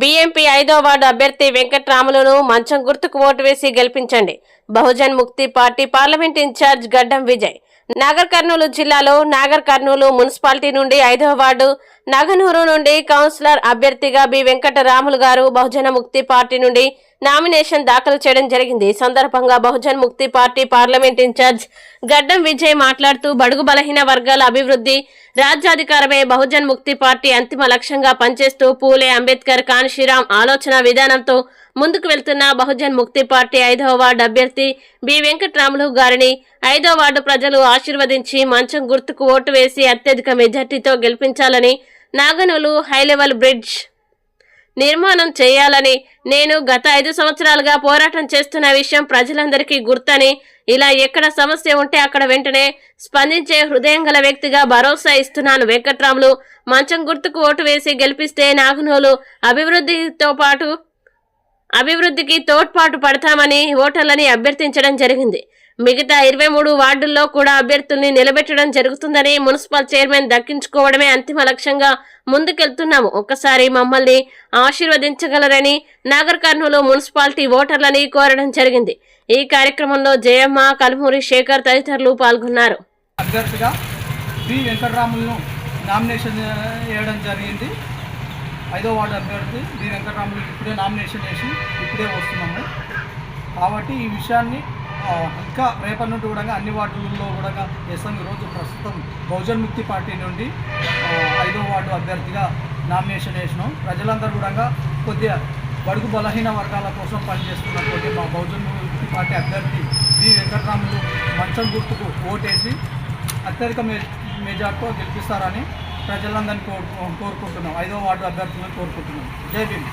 BMP ఐదో ward అభ్యర్థి వెంకట్రాములను మంచం గుర్తుకు ఓటు వేసి గెలిపించండి. బహుజన్ ముక్తి పార్టీ పార్లమెంట్ ఇన్ఛార్జ్ గడ్డం విజయ్. నాగర్ కర్నూలు జిల్లాలో నాగర్ కర్నూలు మున్సిపాలిటీ నుండి ఐదవ వార్డు నగనూరు నుండి కౌన్సిలర్ అభ్యర్థిగా బి వెంకటరాములు గారు బహుజన ముక్తి పార్టీ నుండి నామినేషన్ దాఖలు చేయడం జరిగింది. ఈ సందర్భంగా బహుజన్ ముక్తి పార్టీ పార్లమెంట్ ఇన్ఛార్జ్ గడ్డం విజయ్ మాట్లాడుతూ బడుగు బలహీన వర్గాల అభివృద్ధి రాజ్యాధికారమే బహుజన్ ముక్తి పార్టీ అంతిమ లక్ష్యంగా పనిచేస్తూ పూలే అంబేద్కర్ కాన్షీరాం ఆలోచన విధానంతో ముందుకు వెళ్తున్న బహుజన్ ముక్తి పార్టీ ఐదవ వార్డు అభ్యర్థి బి వెంకట్రాములు గారిని ఐదో వార్డు ప్రజలు ఆశీర్వదించి మంచం గుర్తుకు ఓటు వేసి అత్యధిక మెజార్టీతో గెలిపించాలని నాగనూలు హైలెవెల్ బ్రిడ్జ్ నిర్మాణం చేయాలని నేను గత ఐదు సంవత్సరాలుగా పోరాటం చేస్తున్న విషయం ప్రజలందరికీ గుర్తని ఇలా ఎక్కడ సమస్య ఉంటే అక్కడ వెంటనే స్పందించే హృదయం గల వ్యక్తిగా భరోసా ఇస్తున్నాను వెంకట్రాములు. మంచం గుర్తుకు ఓటు వేసి గెలిపిస్తే నాగనూలు అభివృద్ధితో పాటు అభివృద్ధికి తోడ్పాటు పడతామని ఓటర్లని అభ్యర్థించడం జరిగింది. మిగతా ఇరవై మూడు వార్డుల్లో కూడా అభ్యర్థుల్ని నిలబెట్టడం జరుగుతుందని మున్సిపల్ చైర్మన్ దక్కించుకోవడమే అంతిమ లక్ష్యంగా ముందుకెళ్తున్నాము. ఒక్కసారి మమ్మల్ని ఆశీర్వదించగలరని నాగర్ కర్నూలు మున్సిపాలిటీ ఓటర్లని కోరడం జరిగింది. ఈ కార్యక్రమంలో జయమ్మ కలుమూరి శేఖర్ తదితరులు పాల్గొన్నారు. అభ్యర్థిగా బి వెంకటరాములను నామినేషన్ చేయడం జరిగింది. ఐదో వార్డు అభ్యర్థి బి వెంకటరాములు ఇప్పుడే నామినేషన్ వేసి ఇప్పుడే వస్తున్నాము. కాబట్టి ఈ విషయాన్ని ఇంకా రేపటి నుండి కూడా అన్ని వార్డులలో కూడా ఎస్ఎం ఈరోజు ప్రస్తుతం బహుజన్ ముక్తి పార్టీ నుండి ఐదో వార్డు అభ్యర్థిగా నామినేషన్ వేసినాం. ప్రజలందరూ కూడా కొద్దిగా బడుగు బలహీన వర్గాల కోసం పనిచేస్తున్నటువంటి మా బహుజన్ ముక్తి పార్టీ అభ్యర్థి బి వెంకటరాములు మంచం గుర్తుకు ఓటేసి అత్యధిక మెజార్టీతో గెలిపిస్తారని ప్రజలందరినీ కోరుకుంటున్నాం. ఐదో వార్డు అభ్యర్థులను కోరుకుంటున్నాం. జై భీమ్.